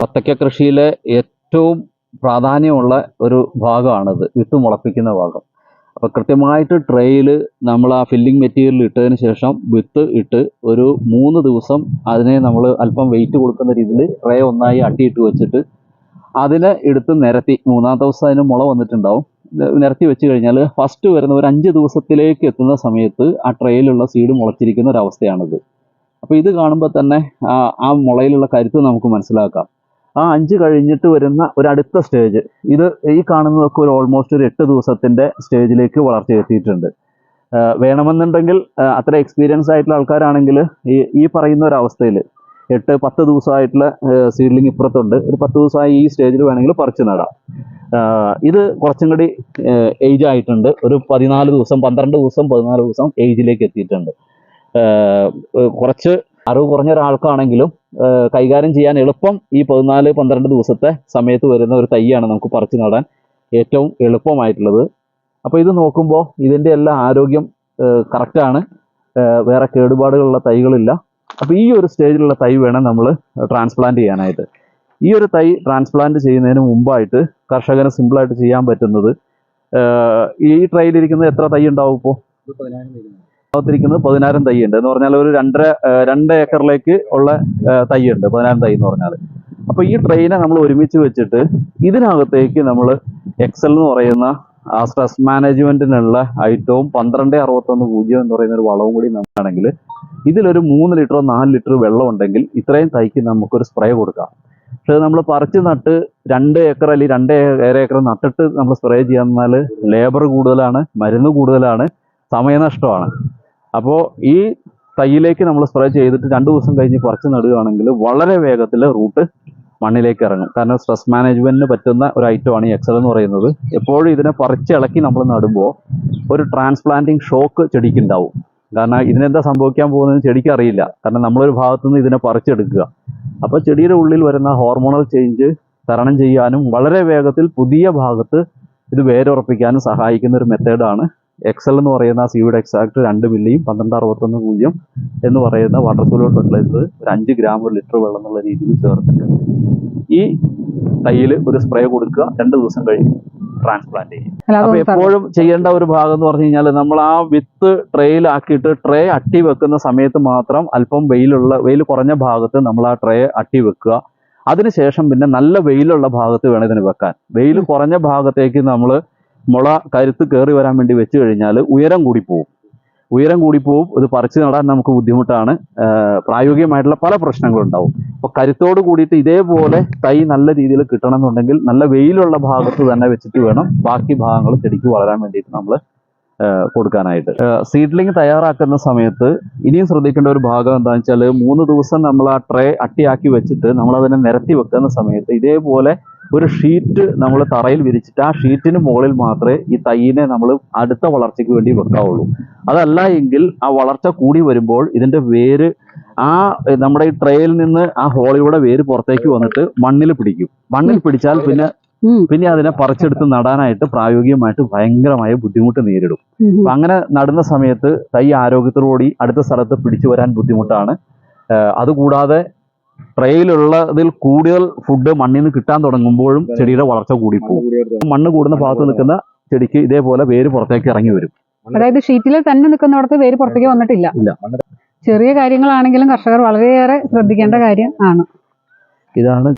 വത്തക്ക കൃഷിയിലെ ഏറ്റവും പ്രാധാന്യമുള്ള ഒരു ഭാഗമാണിത്. വിത്ത് മുളപ്പിക്കുന്ന ഭാഗം. അപ്പോൾ കൃത്യമായിട്ട് ട്രെയിൽ നമ്മൾ ആ ഫില്ലിംഗ് മെറ്റീരിയൽ ഇട്ടതിന് ശേഷം വിത്ത് ഇട്ട് ഒരു മൂന്ന് ദിവസം അതിനെ നമ്മൾ അല്പം വെയിറ്റ് കൊടുക്കുന്ന രീതിയിൽ ട്രേ ഒന്നായി അട്ടിയിട്ട് വെച്ചിട്ട് അതിനെ എടുത്ത് നിരത്തി. മൂന്നാം ദിവസം അതിന് മുള വന്നിട്ടുണ്ടാവും. നിരത്തി വെച്ച് കഴിഞ്ഞാൽ ഫസ്റ്റ് വരുന്ന ഒരു അഞ്ച് ദിവസത്തിലേക്ക് എത്തുന്ന സമയത്ത് ആ ട്രെയിലുള്ള സീഡ് മുളച്ചിരിക്കുന്ന ഒരു അവസ്ഥയാണിത് അപ്പോൾ ഇത് കാണുമ്പോൾ തന്നെ ആ മുളയിലുള്ള കരുത്ത് നമുക്ക് മനസ്സിലാക്കാം. ആ അഞ്ച് കഴിഞ്ഞിട്ട് വരുന്ന ഒരു അടുത്ത സ്റ്റേജ് ഇത് ഈ കാണുന്നതൊക്കെ ഒരു ഓൾമോസ്റ്റ് ഒരു എട്ട് ദിവസത്തിന്റെ സ്റ്റേജിലേക്ക് വളർച്ച എത്തിയിട്ടുണ്ട്. ആ, വേണമെന്നുണ്ടെങ്കിൽ അത്ര എക്സ്പീരിയൻസ് ആയിട്ടുള്ള ആൾക്കാരാണെങ്കിൽ ഈ ഈ പറയുന്ന ഒരു അവസ്ഥയിൽ എട്ട് പത്ത് ദിവസമായിട്ടുള്ള സീഡ്ലിംഗ് ഇപ്പുറത്തുണ്ട്. ഒരു പത്ത് ദിവസമായി ഈ സ്റ്റേജിൽ വേണമെങ്കിൽ പറിച്ചു നടാം. ഇത് കുറച്ചും കൂടി ഏജ് ആയിട്ടുണ്ട്. ഒരു പതിനാല് ദിവസം പന്ത്രണ്ട് ദിവസം പതിനാല് ദിവസം ഏജിലേക്ക് എത്തിയിട്ടുണ്ട്. കുറച്ച് അറിവ് കുറഞ്ഞ ഒരാൾക്കാണെങ്കിലും കൈകാര്യം ചെയ്യാൻ എളുപ്പം ഈ പതിനാല് പന്ത്രണ്ട് ദിവസത്തെ സമയത്ത് വരുന്ന ഒരു തൈയാണ് നമുക്ക് പറിച്ചു നടാൻ ഏറ്റവും എളുപ്പമായിട്ടുള്ളത്. അപ്പോൾ ഇത് നോക്കുമ്പോൾ ഇതിന്റെ എല്ലാ ആരോഗ്യം കറക്റ്റാണ് വേറെ കേടുപാടുകളുള്ള തൈകളില്ല. അപ്പോൾ ഈ ഒരു സ്റ്റേജിലുള്ള തൈ വേണം നമ്മൾ ട്രാൻസ്പ്ലാന്റ് ചെയ്യാനായിട്ട്. ഈ ഒരു തൈ ട്രാൻസ്പ്ലാന്റ് ചെയ്യുന്നതിന് മുമ്പായിട്ട് കർഷകന് സിമ്പിളായിട്ട് ചെയ്യാൻ പറ്റുന്നത് ഈ ട്രൈയിലിരിക്കുന്ന എത്ര തൈ ഉണ്ടാവും ഇപ്പോൾ ഭാഗത്തിരിക്കുന്നത് പതിനായിരം തൈ ഉണ്ട് എന്ന് പറഞ്ഞാൽ ഒരു രണ്ടര രണ്ട് ഏക്കറിലേക്ക് ഉള്ള തൈ ഉണ്ട് പതിനായിരം തൈ എന്ന് പറഞ്ഞാൽ അപ്പൊ ഈ ട്രെയിനെ നമ്മൾ ഒരുമിച്ച് വെച്ചിട്ട് ഇതിനകത്തേക്ക് നമ്മൾ എക്സൽ എന്ന് പറയുന്ന ആ സ്ട്രെസ് മാനേജ്മെന്റിനുള്ള ഐറ്റവും പന്ത്രണ്ട് അറുപത്തൊന്ന് പൂജ്യം എന്ന് പറയുന്ന ഒരു വളവും കൂടി നമുക്കാണെങ്കിൽ ഇതിലൊരു മൂന്ന് ലിറ്ററോ നാല് ലിറ്റർ വെള്ളം ഉണ്ടെങ്കിൽ ഇത്രയും തൈക്ക് നമുക്കൊരു സ്പ്രേ കൊടുക്കാം. പക്ഷേ നമ്മൾ പറിച്ച് നട്ട് രണ്ട് ഏക്കർ അല്ലെങ്കിൽ രണ്ട് ഏര ഏക്കർ നട്ടിട്ട് നമ്മൾ സ്പ്രേ ചെയ്യാൻ ലേബർ കൂടുതലാണ് മരുന്ന് കൂടുതലാണ് സമയനഷ്ടമാണ്. അപ്പോൾ ഈ തൈയിലേക്ക് നമ്മൾ സ്പ്രേ ചെയ്തിട്ട് രണ്ട് ദിവസം കഴിഞ്ഞ് കുറച്ച് നടുകയാണെങ്കിൽ വളരെ വേഗത്തിൽ റൂട്ട് മണ്ണിലേക്ക് ഇറങ്ങും. കാരണം സ്ട്രെസ് മാനേജ്മെന്റിന് പറ്റുന്ന ഒരു ഐറ്റമാണ് ഈ എക്സൽ എന്ന് പറയുന്നത്. എപ്പോഴും ഇതിനെ പറിച്ചിളക്കി നമ്മൾ നടുമ്പോൾ ഒരു ട്രാൻസ്പ്ലാന്റിങ് ഷോക്ക് ചെടിക്ക് ഉണ്ടാവും കാരണം ഇതിനെന്താ സംഭവിക്കാൻ പോകുന്നത് ചെടിക്ക് അറിയില്ല. കാരണം നമ്മളൊരു ഭാഗത്തു നിന്ന് ഇതിനെ പറിച്ചെടുക്കുക. അപ്പോൾ ചെടിയുടെ ഉള്ളിൽ വരുന്ന ഹോർമോണൽ ചേഞ്ച് തരണം ചെയ്യാനും വളരെ വേഗത്തിൽ പുതിയ ഭാഗത്ത് ഇത് വേരുറപ്പിക്കാനും സഹായിക്കുന്ന ഒരു മെത്തേഡാണ് എക്സൽ എന്ന് പറയുന്ന സിയുടെ എക്സാക്ട് രണ്ട് മില്ലിയും പന്ത്രണ്ട് അറുപത്തൊന്ന് പൂജ്യം എന്ന് പറയുന്ന വാട്ടർ സോലോ ഫെർട്ടിലൈസർ ഒരു അഞ്ച് ഗ്രാം ഒരു ലിറ്റർ വെള്ളം എന്നുള്ള രീതിയിൽ ചേർത്തിട്ട് ഈ തൈയിൽ ഒരു സ്പ്രേ കൊടുക്കുക രണ്ട് ദിവസം കഴിഞ്ഞ് ട്രാൻസ്പ്ലാന്റ് ചെയ്യും അപ്പൊ എപ്പോഴും ചെയ്യേണ്ട ഒരു ഭാഗം എന്ന് പറഞ്ഞു കഴിഞ്ഞാൽ നമ്മൾ ആ വിത്ത് ട്രേയിലാക്കിയിട്ട് ട്രേ അട്ടി വെക്കുന്ന സമയത്ത് മാത്രം അല്പം വെയിലുള്ള വെയിൽ കുറഞ്ഞ ഭാഗത്ത് നമ്മൾ ആ ട്രേ അട്ടി വെക്കുക. അതിനുശേഷം പിന്നെ നല്ല വെയിലുള്ള ഭാഗത്ത് വേണം ഇതിന് വെക്കാൻ. വെയിൽ കുറഞ്ഞ ഭാഗത്തേക്ക് നമ്മൾ മുള കരുത്ത് കയറി വരാൻ വേണ്ടി വെച്ച് കഴിഞ്ഞാൽ ഉയരം കൂടി പോകും ഉയരം കൂടി പോകും ഇത് പറിച്ചു നടാൻ നമുക്ക് ബുദ്ധിമുട്ടാണ്. പ്രായോഗികമായിട്ടുള്ള പല പ്രശ്നങ്ങളും ഉണ്ടാവും അപ്പൊ കരുത്തോട് കൂടിയിട്ട് ഇതേപോലെ തൈ നല്ല രീതിയിൽ കിട്ടണം എന്നുണ്ടെങ്കിൽ നല്ല വെയിലുള്ള ഭാഗത്ത് തന്നെ വെച്ചിട്ട് വേണം ബാക്കി ഭാഗങ്ങൾ ചെടിക്ക് വളരാൻ വേണ്ടിയിട്ട് നമ്മൾ കൊടുക്കാനായിട്ട്. സീഡ്ലിംഗ് തയ്യാറാക്കുന്ന സമയത്ത് ഇനിയും ശ്രദ്ധിക്കേണ്ട ഒരു ഭാഗം എന്താണെന്ന് വെച്ചാൽ മൂന്ന് ദിവസം നമ്മൾ ആ ട്രേ അട്ടിയാക്കി വെച്ചിട്ട് നമ്മൾ അതിനെ നിരത്തി വെക്കുന്ന സമയത്ത് ഇതേപോലെ ഒരു ഷീറ്റ് നമ്മൾ തറയിൽ വിരിച്ചിട്ട് ആ ഷീറ്റിന് മുകളിൽ മാത്രമേ ഈ തൈയിനെ നമ്മൾ അടുത്ത വളർച്ചയ്ക്ക് വേണ്ടി വെക്കാവുള്ളൂ. അതല്ല എങ്കിൽ ആ വളർച്ച കൂടി വരുമ്പോൾ ഇതിന്റെ വേര് ആ നമ്മുടെ ഈ ട്രേയിൽ നിന്ന് ആ ഹോളിയുടെ വേര് പുറത്തേക്ക് വന്നിട്ട് മണ്ണിൽ പിടിക്കും. മണ്ണിൽ പിടിച്ചാൽ പിന്നെ പിന്നെ അതിനെ പറിച്ചെടുത്ത് നടാനായിട്ട് പ്രായോഗികമായിട്ട് ഭയങ്കരമായ ബുദ്ധിമുട്ട് നേരിടും. അങ്ങനെ നടുന്ന സമയത്ത് തൈ ആരോഗ്യത്തോടുകൂടി അടുത്ത സ്ഥലത്ത് പിടിച്ചു വരാൻ ബുദ്ധിമുട്ടാണ്. അതുകൂടാതെ ട്രേയിലുള്ളതിൽ കൂടുതൽ ഫുഡ് മണ്ണിൽ നിന്ന് കിട്ടാൻ തുടങ്ങുമ്പോഴും ചെടിയുടെ വളർച്ച കൂടി പോകും. മണ്ണ് കൂടുന്ന ഭാഗത്ത് നിൽക്കുന്ന ചെടിക്ക് ഇതേപോലെ വേര് പുറത്തേക്ക് ഇറങ്ങി വരും. അതായത് ഷീറ്റിൽ തന്നെ നിൽക്കുന്നിടത്ത് വേര് പുറത്തേക്ക് വന്നിട്ടില്ല. ചെറിയ കാര്യങ്ങളാണെങ്കിലും കർഷകർ വളരെയേറെ ശ്രദ്ധിക്കേണ്ട കാര്യം ആണ്. ഇതാണ്